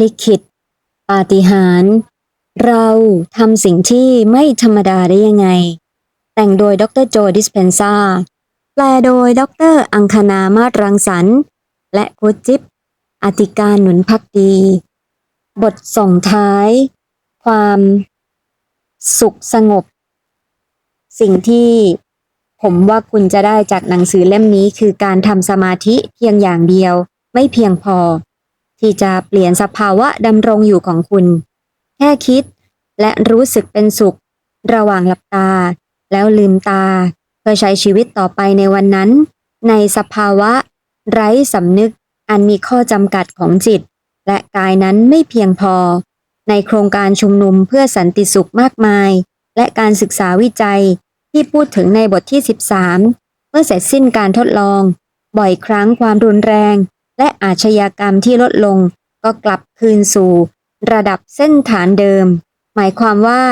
ลิขิต ปาฏิหาริย์เราทำสิ่งที่ไม่ธรรมดาได้ยังไง แต่งโดยดรโจดิสเพนซาแปลโดยดรอังคณามาตรังสรรค์ และโคจิ๊บอติการหนุนพักดี บทส่งท้าย ความ สุขสงบ สิ่งที่ผมว่าคุณจะได้จากหนังสือเล่มนี้คือการทำสมาธิเพียงอย่างเดียวไม่เพียงพอ ที่จะเปลี่ยนสภาวะดำรงอยู่ของคุณ แค่คิดและรู้สึกเป็นสุข ระหว่างหลับตา แล้วลืมตา เพื่อใช้ชีวิตต่อไปในวันนั้น ในสภาวะ ไร้สำนึกอันมีข้อจำกัดของจิต และกายนั้นไม่เพียงพอ ในโครงการชุมนุมเพื่อสันติสุขมากมาย และการศึกษาวิจัยที่พูดถึงในบทที่ 13 เมื่อเสร็จสิ้นการทดลอง บ่อยครั้งความรุนแรง และอาชญากรรมที่ลดลงก็กลับคืนสู่ ระดับเส้นฐานเดิม หมายความว่า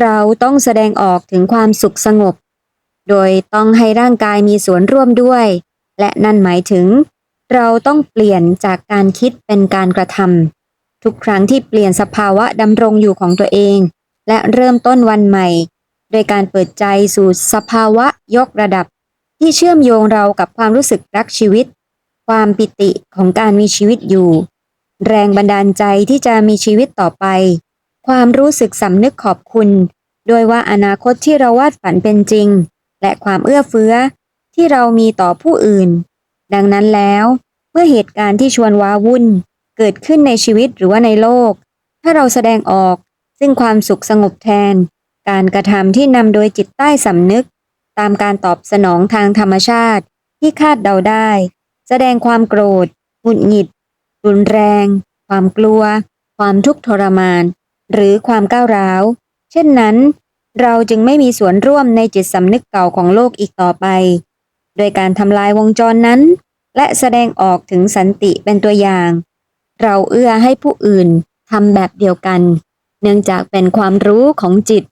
เราต้องแสดงออกถึงความสุขสงบ โดยต้องให้ร่างกายมีส่วนร่วมด้วย และนั่นหมายถึง เราต้องเปลี่ยนจากการคิดเป็นการกระทำทุกครั้งที่เปลี่ยนสภาวะดำรงอยู่ของตัวเอง และเริ่มต้นวันใหม่ โดยการเปิดใจสู่สภาวะยกระดับ ที่เชื่อมโยงเรากับความรู้สึกรักชีวิต ความปิติของการมีชีวิตอยู่ แรงบันดาลใจที่จะมีชีวิตต่อไป ความรู้สึกสำนึกขอบคุณ โดยว่าอนาคตที่เราวาดฝันเป็นจริง และความเอื้อเฟื้อที่เรามีต่อผู้อื่น ดังนั้นแล้วเมื่อเหตุการณ์ที่ชวนว้าวุ่น เกิดขึ้นในชีวิตหรือว่าในโลก ถ้าเราแสดงออกซึ่งความสุขสงบแทน การกระทำที่นำโดยจิตใต้สำนึก ตามการตอบสนองทางธรรมชาติที่คาดเดาได้ แสดงความโกรธหงุดหงิด รุนแรง ความกลัว ความทุกข์ทรมาน หรือความก้าวร้าว เช่นนั้น เราจึงไม่มีส่วนร่วมในจิตสำนึกเก่าของโลกอีกต่อไป โดยการทำลายวงจรนั้น และแสดงออกถึงสันติเป็นตัวอย่าง เราเอื้อให้ผู้อื่นทำแบบเดียวกัน เนื่องจากเป็นความรู้ของจิต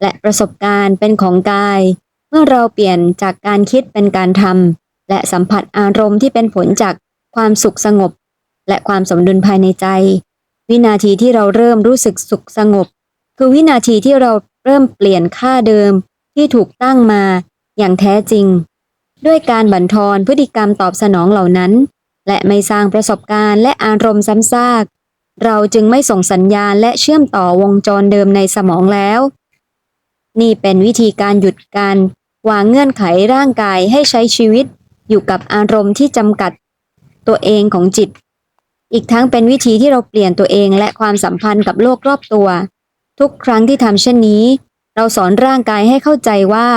และประสบการณ์เป็นของกาย เมื่อเราเปลี่ยนจากการคิดเป็นการทำ และสัมผัสอารมณ์ที่เป็นผลจากความสุขสงบ และความสมดุลภายในใจ วินาทีที่เราเริ่มรู้สึกสุขสงบ คือวินาทีที่เราเริ่มเปลี่ยนค่าเดิมที่ถูกตั้งมาอย่างแท้จริง ด้วยการบั่นทอนพฤติกรรมตอบสนองเหล่านั้น และไม่สร้างประสบการณ์และอารมณ์ซ้ำซากเราจึงไม่ส่งสัญญาณและเชื่อมต่อวงจรเดิมในสมองแล้ว นี่เป็นวิธีการหยุดการวางเงื่อนไขร่างกายให้ใช้ชีวิต อยู่กับอารมณ์ที่จำกัดตัวเองของจิต อีกทั้งเป็นวิธีที่เราเปลี่ยนตัวเองและความสัมพันธ์กับโลกรอบตัว ทุกครั้งที่ทำเช่นนี้ เราสอนร่างกายให้เข้าใจว่า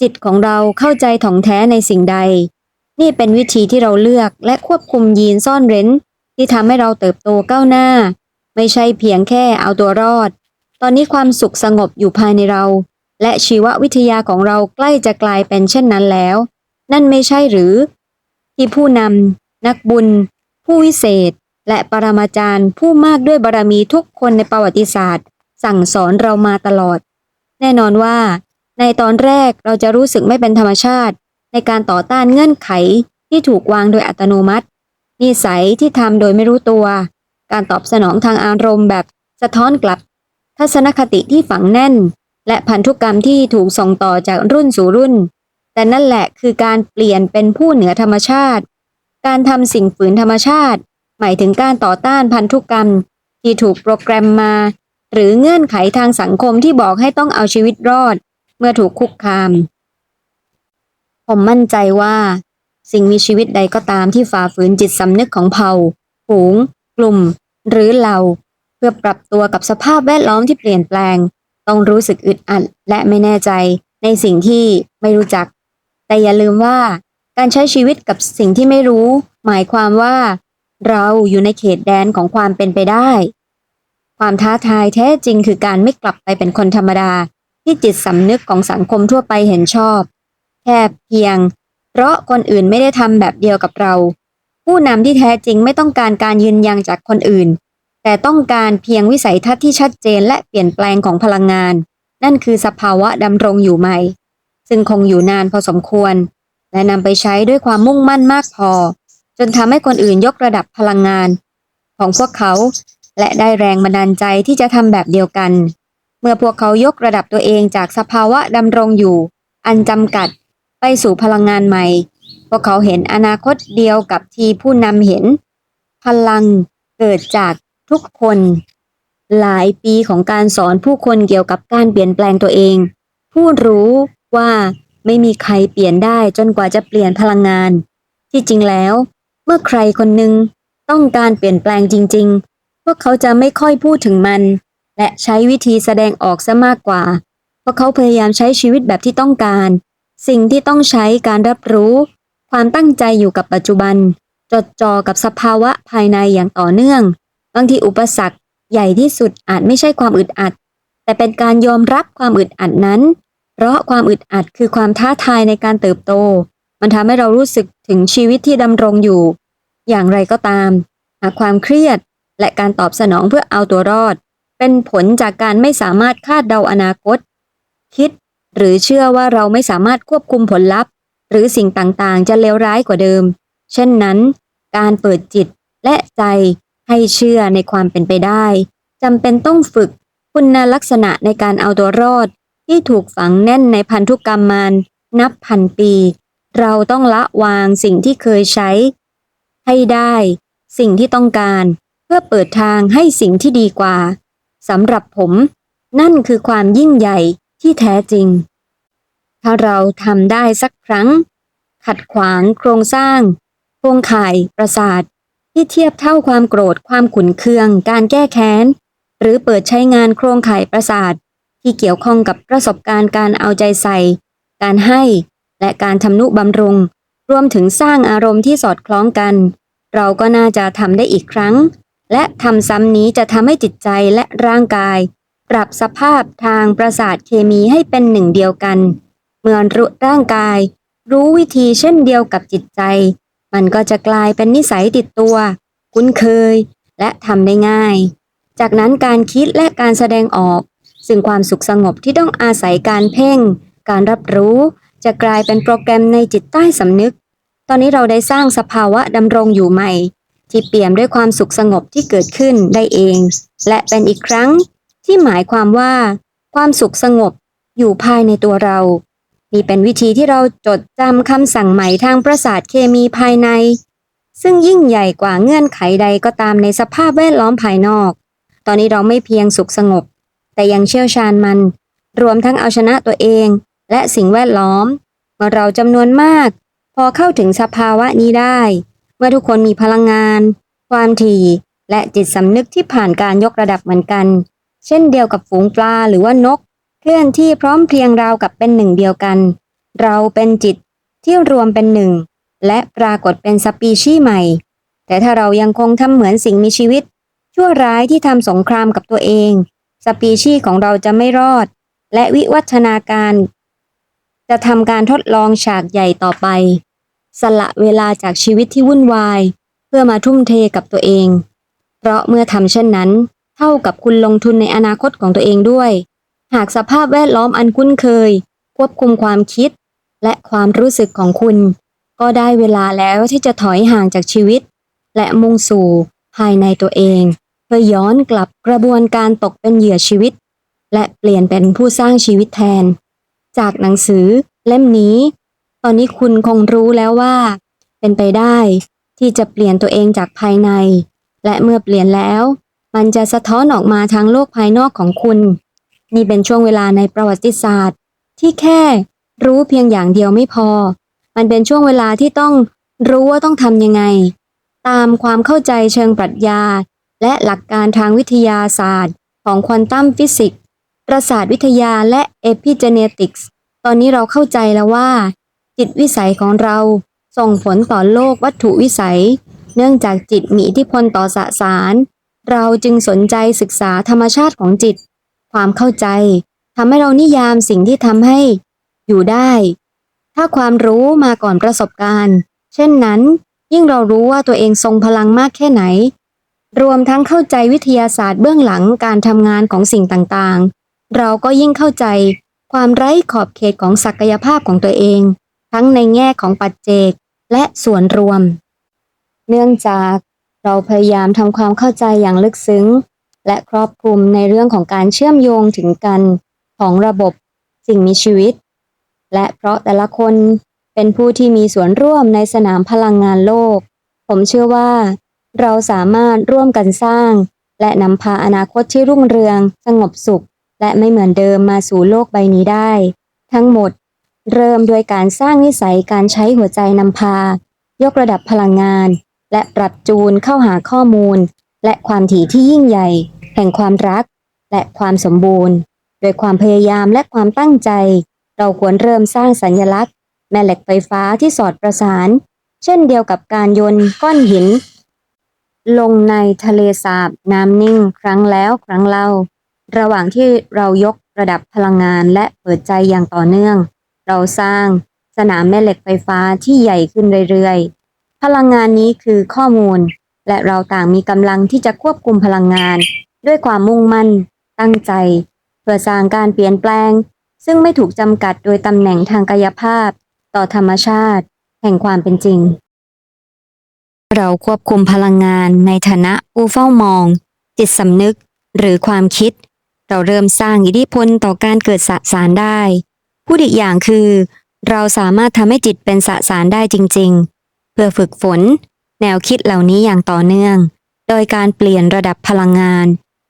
จิตของเราเข้าใจถ่องแท้ในสิ่งใด นี่เป็นวิธีที่เราเลือกและควบคุมยีนซ่อนเร้น ที่ทำให้เราเติบโตก้าวหน้า ไม่ใช่เพียงแค่เอาตัวรอด ตอนนี้ความสุขสงบอยู่ภายในเราและชีววิทยาของเราใกล้จะกลายเป็นเช่นนั้นแล้ว นั่นไม่ใช่หรือ ที่ผู้นำนักบุญ ผู้วิเศษ และปรมาจารย์ผู้มากด้วยบารมีทุกคนในประวัติศาสตร์ สั่งสอนเรามาตลอด แน่นอนว่า ในตอนแรกเราจะรู้สึกไม่เป็นธรรมชาติ ในการต่อต้านเงื่อนไขที่ถูกวางโดยอัตโนมัติ นิสัยที่ทำโดยไม่รู้ตัว การตอบสนองทางอารมณ์แบบสะท้อนกลับ ทัศนคติที่ฝังแน่น และพันธุกรรมที่ถูกส่งต่อจากรุ่นสู่รุ่น แต่นั่นแหละคือการเปลี่ยนเป็นผู้เหนือธรรมชาติ การทำสิ่งฝืนธรรมชาติ หมายถึงการต่อต้านพันธุกรรม ที่ถูกโปรแกรมมา หรือเงื่อนไขทางสังคมที่บอกให้ต้องเอาชีวิตรอด เมื่อถูกคุกคาม ผมมั่นใจว่า สิ่งมีชีวิตใดก็ตามที่ฝ่าฝืนจิตสำนึกของเผ่าฝูง กลุ่ม หรือเหล่า เพื่อปรับตัวกับสภาพแวดล้อมที่เปลี่ยนแปลง ต้องรู้สึกอึดอัดและไม่แน่ใจในสิ่งที่ไม่รู้จัก แต่อย่าลืมว่าการใช้ชีวิตกับสิ่งที่ไม่รู้ หมายความว่า เราอยู่ในเขตแดนของความเป็นไปได้ ความท้าทายแท้จริงคือการไม่กลับไปเป็นคนธรรมดา ที่จิตสำนึกของสังคมทั่วไปเห็นชอบ แค่เพียง เพราะคนอื่นไม่ได้ทำแบบเดียวกับเรา ผู้นำที่แท้จริงไม่ต้องการการยืนยันจากคนอื่น แต่ต้องการเพียงวิสัยทัศน์ที่ชัดเจนและเปลี่ยนแปลงของพลังงาน นั่นคือสภาวะดำรงอยู่ใหม่ ซึ่งคงอยู่นานพอสมควร และนำไปใช้ด้วยความมุ่งมั่นมากพอ จนทำให้คนอื่นยกระดับพลังงาน ของพวกเขา และได้แรงบันดาลใจที่จะทำแบบเดียวกัน เมื่อพวกเขายกระดับตัวเองจากสภาวะดำรงอยู่ อันจำกัดไปสู่พลังงานใหม่ พวกเขาเห็นอนาคตเดียวกับที่ผู้นำเห็น พลังเกิดจากทุกคน หลายปีของการสอนผู้คนเกี่ยวกับการเปลี่ยนแปลงตัวเอง ผู้รู้ ว่าไม่มีใครเปลี่ยนได้จนกว่าจะเปลี่ยนพลังงาน ที่จริงแล้ว เมื่อใครคนหนึ่งต้องการเปลี่ยนแปลงจริง ๆ พวกเขาจะไม่ค่อยพูดถึงมัน และใช้วิธีแสดงออกซะมากกว่า เพราะเขาพยายามใช้ชีวิตแบบที่ต้องการ สิ่งที่ต้องใช้การรับรู้ ความตั้งใจอยู่กับปัจจุบัน จดจ่อกับสภาวะภายในอย่างต่อเนื่อง บางทีอุปสรรคใหญ่ที่สุดอาจไม่ใช่ความอึดอัด แต่เป็นการยอมรับความอึดอัดนั้น เพราะความอึดอัดคือความท้าทายในการเติบโต มันทำให้เรารู้สึกถึงชีวิตที่ดำรงอยู่ อย่างไรก็ตาม หากความเครียดและการตอบสนองเพื่อเอาตัวรอด เป็นผลจากการไม่สามารถคาดเดาอนาคต คิดหรือเชื่อว่าเราไม่สามารถควบคุมผลลัพธ์ หรือสิ่งต่างๆ จะเลวร้ายกว่าเดิม เช่นนั้น การเปิดจิตและใจให้เชื่อในความเป็นไปได้จำเป็นต้องฝึกคุณลักษณะในการเอาตัวรอด ที่ถูกฝังแน่นในพันธุกรรมมานนับพันปี เราต้องละวางสิ่งที่เคยใช้ ให้ได้ สิ่งที่ต้องการ เพื่อเปิดทางให้สิ่งที่ดีกว่าสำหรับผม นั่นคือความยิ่งใหญ่ที่แท้จริง ถ้าเราทำได้สักครั้ง ขัดขวางโครงสร้างโครงข่ายประสาท ที่เทียบเท่าความโกรธความขุนเคือง การแก้แค้น หรือเปิดใช้งานโครงข่ายประสาท ที่เกี่ยวข้องกับประสบการณ์การเอาใจใส่ การให้ และการทำนุบำรุง รวมถึงสร้างอารมณ์ที่สอดคล้องกัน เราก็น่าจะทำได้อีกครั้ง และทำซ้ำนี้จะทำให้จิตใจและร่างกาย ปรับสภาพทางประสาทเคมีให้เป็นหนึ่งเดียวกัน เมื่อร่างกาย รู้วิธีเช่นเดียวกับจิตใจ มันก็จะกลายเป็นนิสัยติดตัว คุ้นเคย และทำได้ง่าย จากนั้นการคิดและการแสดงออก ซึ่งความสุขสงบที่ต้องอาศัยการเพ่ง การรับรู้ จะกลายเป็นโปรแกรมในจิตใต้สำนึก ตอนนี้เราได้สร้างสภาวะดำรงอยู่ใหม่ ที่เปี่ยมด้วยความสุขสงบที่เกิดขึ้นได้เอง และเป็นอีกครั้งที่หมายความว่า ความสุขสงบอยู่ภายในตัวเรา นี่เป็นวิธีที่เราจดจำคำสั่งใหม่ทางประสาทเคมีภายใน ซึ่งยิ่งใหญ่กว่าเงื่อนไขใดก็ตามในสภาพแวดล้อมภายนอก ตอนนี้เราไม่เพียงสุขสงบ แต่ยังเชี่ยวชาญมัน รวมทั้งเอาชนะตัวเอง และสิ่งแวดล้อม เมื่อเราจำนวนมาก พอเข้าถึงสภาวะนี้ได้ เมื่อทุกคนมีพลังงาน ความถี่ และจิตสำนึกที่ผ่านการยกระดับเหมือนกัน เช่นเดียวกับฝูงปลาหรือว่านก เคลื่อนที่พร้อมเพรียงราวกับเป็นหนึ่งเดียวกัน เราเป็นจิตที่รวมเป็นหนึ่ง และปรากฏเป็นสปีชีส์ใหม่ แต่ถ้าเรายังคงทำเหมือนสิ่งมีชีวิต ชั่วร้ายที่ทำสงครามกับตัวเอง สปีชีส์ของเราจะไม่รอด และวิวัฒนาการ จะทำการทดลองฉากใหญ่ต่อไป สละเวลาจากชีวิตที่วุ่นวาย เพื่อมาทุ่มเทกับตัวเอง เพราะเมื่อทำเช่นนั้น เท่ากับคุณลงทุนในอนาคตของตัวเองด้วย หากสภาพแวดล้อมอันคุ้นเคย ควบคุมความคิด และความรู้สึกของคุณ ก็ได้เวลาแล้วที่จะถอยห่างจากชีวิต และมุ่งสู่ภายในตัวเอง พื่อย้อนกลับกระบวนการตกเป็นเหยื่อชีวิต และเปลี่ยนเป็นผู้สร้างชีวิตแทน จากหนังสือเล่มนี้ ตอนนี้คุณคงรู้แล้วว่า เป็นไปได้ที่จะเปลี่ยนตัวเองจากภายใน และเมื่อเปลี่ยนแล้ว มันจะสะท้อนออกมาทางโลกภายนอกของคุณ นี่เป็นช่วงเวลาในประวัติศาสตร์ ที่แค่รู้เพียงอย่างเดียวไม่พอ มันเป็นช่วงเวลาที่ต้องรู้ว่าต้องทำยังไง ตามความเข้าใจเชิงปรัชญา และหลักการทางวิทยาศาสตร์ ของควอนตัมฟิสิกส์ประสาทวิทยาและเอพิเจเนติกส์ตอนนี้เราเข้าใจแล้วว่า จิตวิสัยของเราส่งผลต่อโลกวัตถุวิสัย เนื่องจากจิตมีอิทธิพลต่อสสาร เราจึงสนใจศึกษาธรรมชาติของจิต ความเข้าใจทำให้เรานิยามสิ่งที่ทำให้ อยู่ได้ ถ้าความรู้มาก่อนประสบการณ์ เช่นนั้น ยิ่งเรารู้ว่าตัวเองทรงพลังมากแค่ไหน รวมทั้งเข้าใจวิทยาศาสตร์เบื้องหลังการทำงานของสิ่งต่างๆ เราก็ยิ่งเข้าใจความไร้ขอบเขตของศักยภาพของตัวเอง ทั้งในแง่ของปัจเจกและส่วนรวม เนื่องจากเราพยายามทำความเข้าใจอย่างลึกซึ้ง และครอบคลุมในเรื่องของการเชื่อมโยงถึงกันของระบบสิ่งมีชีวิต และเพราะแต่ละคนเป็นผู้ที่มีส่วนร่วมในสนามพลังงานโลก ผมเชื่อว่า เราสามารถร่วมกันสร้าง และนำพาอนาคตที่รุ่งเรือง สงบสุข และไม่เหมือนเดิมมาสู่โลกใบนี้ได้ ทั้งหมด เริ่มโดยการสร้างนิสัยการใช้หัวใจนำพา ยกระดับพลังงาน และปรับจูนเข้าหาข้อมูล และความถี่ที่ยิ่งใหญ่ แห่งความรัก และความสมบูรณ์ โดยความพยายามและความตั้งใจ เราควรเริ่มสร้างสัญลักษณ์ แม่เหล็กไฟฟ้าที่สอดประสาน เช่นเดียวกับการโยนก้อนหิน ลงในทะเลสาบน้ำนิ่งครั้งแล้วครั้งเล่า ระหว่างที่เรายกระดับพลังงานและเปิดใจอย่างต่อเนื่อง เราสร้างสนามแม่เหล็กไฟฟ้าที่ใหญ่ขึ้นเรื่อยๆ พลังงานนี้คือข้อมูล และเราต่างมีกำลังที่จะควบคุมพลังงาน ด้วยความมุ่งมั่น ตั้งใจ เพื่อสร้างการเปลี่ยนแปลง ซึ่งไม่ถูกจำกัดโดยตำแหน่งทางกายภาพ ต่อธรรมชาติ แห่งความเป็นจริง เราควบคุมพลังงานในฐานะผู้เฝ้ามอง จิตสำนึก หรือความคิด เราเริ่มสร้างอิทธิพลต่อการเกิดสสารได้ พูดอีกอย่างคือ เราสามารถทำให้จิตเป็นสสารได้จริง ๆ เพื่อฝึกฝน แนวคิดเหล่านี้อย่างต่อเนื่อง โดยการเปลี่ยนระดับพลังงาน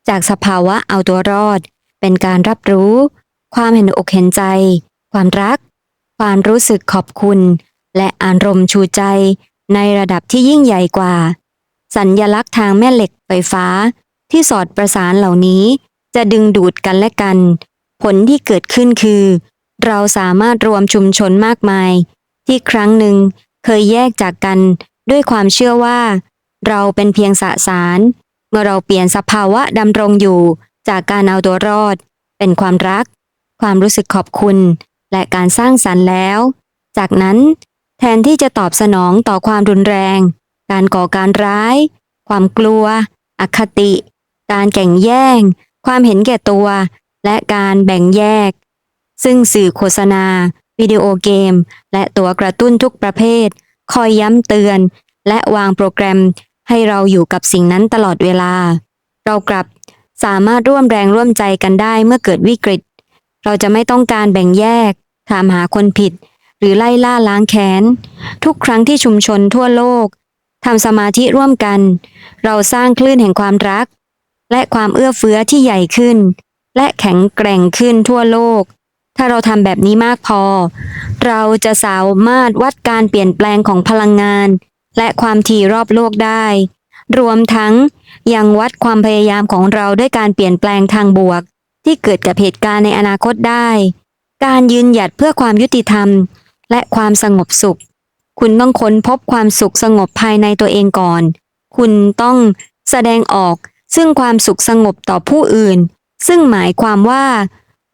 จากสภาวะเอาตัวรอด เป็นการรับรู้ ความเห็นอกเห็นใจ ความรัก ความรู้สึกขอบคุณ และอารมณ์ชูใจ ในระดับที่ยิ่งใหญ่กว่า สัญญลักษณ์ทางแม่เหล็กไฟฟ้าที่สอดประสานเหล่านี้ จะดึงดูดกันและกัน ผลที่เกิดขึ้นคือ เราสามารถรวมชุมชนมากมาย ที่ครั้งหนึ่งเคยแยกจากกันด้วยความเชื่อว่า เราเป็นเพียงสสาร เมื่อเราเปลี่ยนสภาวะดำรงอยู่จากการเอาตัวรอด เป็นความรัก ความรู้สึกขอบคุณ และการสร้างสรรค์แล้ว จากนั้น แทนที่จะตอบสนองต่อความรุนแรง การก่อการร้าย ความกลัว อคติ การแข่งแย่ง ความเห็นแก่ตัว และการแบ่งแยก ซึ่งสื่อโฆษณา วิดีโอเกม และตัวกระตุ้นทุกประเภท คอยย้ำเตือน และวางโปรแกรมให้เราอยู่กับสิ่งนั้นตลอดเวลา เรากลับสามารถร่วมแรงร่วมใจกันได้เมื่อเกิดวิกฤต เราจะไม่ต้องการแบ่งแยก ถามหาคนผิด หรือไล่ล่าล้างแค้น ทุกครั้งที่ชุมชนทั่วโลกทำสมาธิร่วมกัน เราสร้างคลื่นแห่งความรัก และความเอื้อเฟื้อที่ใหญ่ขึ้น และแข็งแกร่งขึ้นทั่วโลก ถ้าเราทำแบบนี้มากพอ เราจะสามารถวัดการเปลี่ยนแปลงของพลังงาน และความถี่รอบโลกได้ รวมทั้งยังวัดความพยายามของเราด้วยการเปลี่ยนแปลงทางบวก ที่เกิดกับเหตุการณ์ในอนาคตได้ การยืนหยัดเพื่อความยุติธรรม และความสงบสุข คุณต้องค้นพบความสุขสงบภายในตัวเองก่อน คุณต้องแสดงออกซึ่งความสุขสงบต่อผู้อื่น ซึ่งหมายความว่า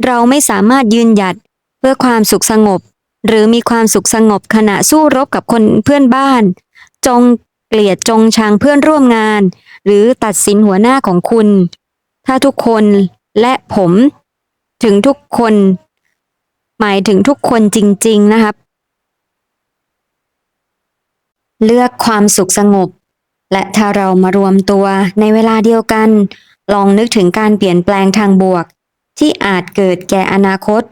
เราไม่สามารถยืนหยัดเพื่อความสุขสงบ หรือมีความสุขสงบขณะสู้รบกับคนเพื่อนบ้าน จงเกลียดจงชังเพื่อนร่วมงาน หรือตัดสินหัวหน้าของคุณ ถ้าทุกคนและผม ถึงทุกคน หมายถึงทุกคนจริง ๆ นะครับ เลือกความสุขสงบ และถ้าเรามารวมตัวในเวลาเดียวกัน ลองนึกถึงการเปลี่ยนแปลงทางบวก ที่อาจเกิดแก่อนาคต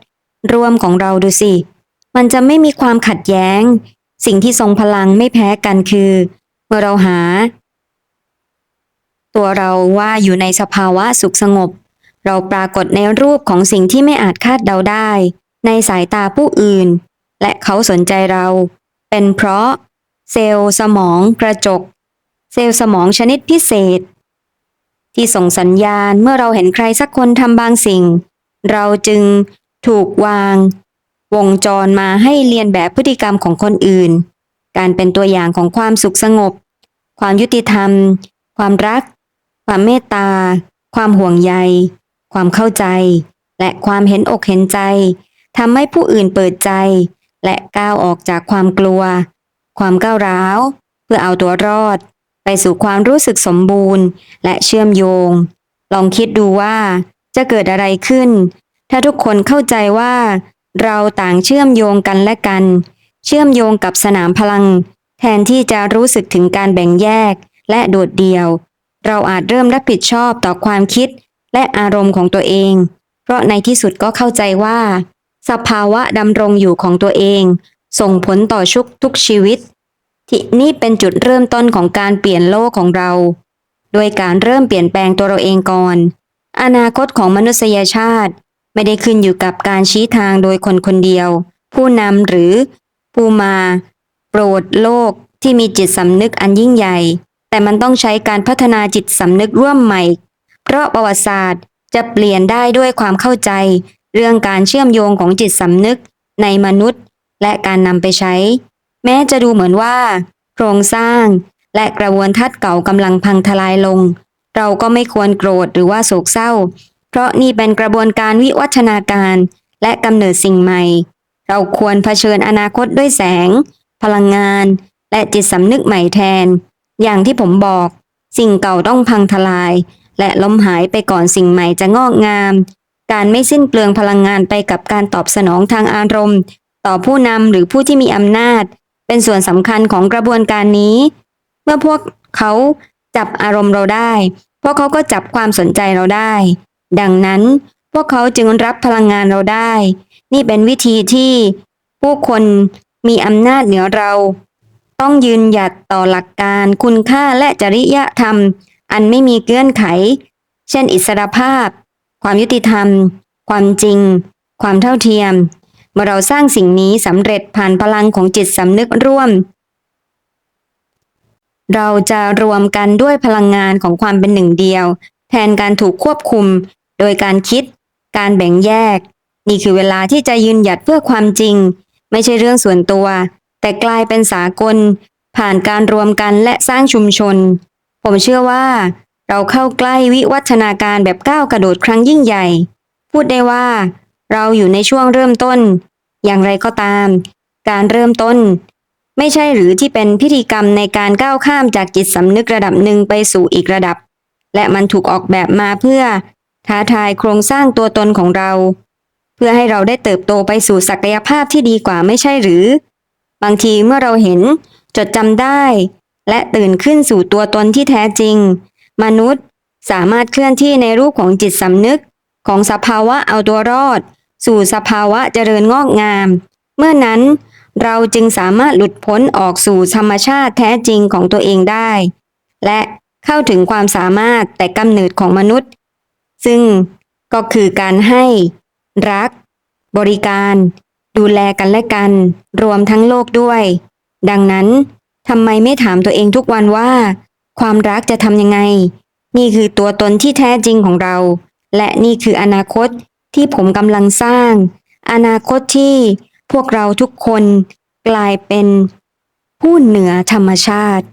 ร่วมของเราดูสิ มันจะไม่มีความขัดแย้ง สิ่งที่ทรงพลังไม่แพ้กันคือ เมื่อเราหา ตัวเราว่าอยู่ในสภาวะสุขสงบ เราปรากฏในรูปของสิ่งที่ไม่อาจคาดเดาได้ ในสายตาผู้อื่น และเขาสนใจเรา เป็นเพราะ เซลล์สมองกระจก เซลล์สมองชนิดพิเศษ ที่ส่งสัญญาณเมื่อเราเห็นใครสักคนทำบางสิ่ง เราจึงถูกวาง วงจรมาให้เรียนแบบพฤติกรรมของคนอื่น การเป็นตัวอย่างของความสุขสงบ ความยุติธรรม ความรัก ความเมตตา ความห่วงใย ความเข้าใจ และความเห็นอกเห็นใจทำให้ผู้อื่นเปิดใจ และก้าวออกจากความกลัว ความก้าวร้าว เพื่อเอาตัวรอด ไปสู่ความรู้สึกสมบูรณ์ และเชื่อมโยง ลองคิดดูว่าจะเกิดอะไรขึ้น ถ้าทุกคนเข้าใจว่า เราต่างเชื่อมโยงกันและกัน เชื่อมโยงกับสนามพลัง แทนที่จะรู้สึกถึงการแบ่งแยกและโดดเดี่ยว เราอาจเริ่มรับผิดชอบต่อความคิดและอารมณ์ของตัวเอง เพราะในที่สุดก็เข้าใจว่า สภาวะดำรงอยู่ของตัวเอง ส่งผลต่อชุกทุกชีวิต ที่นี่เป็นจุดเริ่มต้นของการเปลี่ยนโลกของเรา โดยการเริ่มเปลี่ยนแปลงตัวเราเองก่อน อนาคตของมนุษยชาติ ไม่ได้ขึ้นอยู่กับการชี้ทางโดยคนคนเดียว ผู้นำหรือผู้มา โปรดโลกที่มีจิตสำนึกอันยิ่งใหญ่ แต่มันต้องใช้การพัฒนาจิตสำนึกร่วมใหม่ เพราะประวัติศาสตร์จะเปลี่ยนได้ด้วยความเข้าใจ เรื่องการเชื่อมโยงของจิตสำนึกในมนุษย์ และการนำไปใช้ แม้จะดูเหมือนว่า โครงสร้างและกระบวนทัศน์เก่ากำลังพังทลายลง เราก็ไม่ควรโกรธหรือว่าโศกเศร้า เพราะนี่เป็นกระบวนการวิวัฒนาการ และกำเนิดสิ่งใหม่ เราควรเผชิญอนาคตด้วยแสง พลังงาน และจิตสำนึกใหม่แทน อย่างที่ผมบอก สิ่งเก่าต้องพังทลาย และล้มหายไปก่อนสิ่งใหม่จะงอกงาม การไม่สิ้นเปลืองพลังงานไปกับการตอบสนองทางอารมณ์ ต่อผู้นำหรือผู้ที่มีอำนาจ เป็นส่วนสำคัญของกระบวนการนี้ เมื่อพวกเขาจับอารมณ์เราได้ พวกเขาก็จับความสนใจเราได้ ดังนั้นพวกเขาจึงรับพลังงานเราได้ นี่เป็นวิธีที่ผู้คนมีอำนาจเหนือเรา ต้องยืนหยัดต่อหลักการคุณค่าและจริยธรรม อันไม่มีเงื่อนไข เช่นอิสรภาพ ความยุติธรรม ความจริง ความเท่าเทียม เมื่อเราสร้างสิ่งนี้สำเร็จผ่านพลังของจิตสำนึกร่วม เราจะรวมกันด้วยพลังงานของความเป็นหนึ่งเดียว แทนการถูกควบคุม โดยการคิด การแบ่งแยก นี่คือเวลาที่จะยืนหยัดเพื่อความจริง ไม่ใช่เรื่องส่วนตัว แต่กลายเป็นสากล ผ่านการรวมกันและสร้างชุมชน ผมเชื่อว่า เราเข้าใกล้วิวัฒนาการแบบก้าวกระโดดครั้งยิ่งใหญ่ พูดได้ว่า เราอยู่ในช่วงเริ่มต้น อย่างไรก็ตาม การเริ่มต้น ไม่ใช่หรือที่เป็นพิธีกรรมในการก้าวข้ามจากจิตสำนึกระดับหนึ่งไปสู่อีกระดับ และมันถูกออกแบบมาเพื่อท้าทายโครงสร้างตัวตนของเรา เพื่อให้เราได้เติบโตไปสู่ศักยภาพที่ดีกว่าไม่ใช่หรือ บางทีเมื่อเราเห็น จดจำได้ และตื่นขึ้นสู่ตัวตนที่แท้จริง มนุษย์สามารถเคลื่อนที่ในรูปของจิตสำนึกของสภาวะเอาตัวรอด สู่สภาวะเจริญงอกงาม เมื่อนั้นเราจึงสามารถหลุดพ้นออกสู่ธรรมชาติแท้จริงของตัวเองได้ และเข้าถึงความสามารถแต่กำเนิดของมนุษย์ ซึ่งก็คือการให้ รัก บริการ ดูแลกันและกัน รวมทั้งโลกด้วย ดังนั้นทำไมไม่ถามตัวเองทุกวันว่า ความรักจะทำยังไง นี่คือตัวตนที่แท้จริงของเรา และนี่คืออนาคต ที่ผมกำลังสร้าง อนาคตที่พวกเราทุกคนกลายเป็นผู้เหนือธรรมชาติ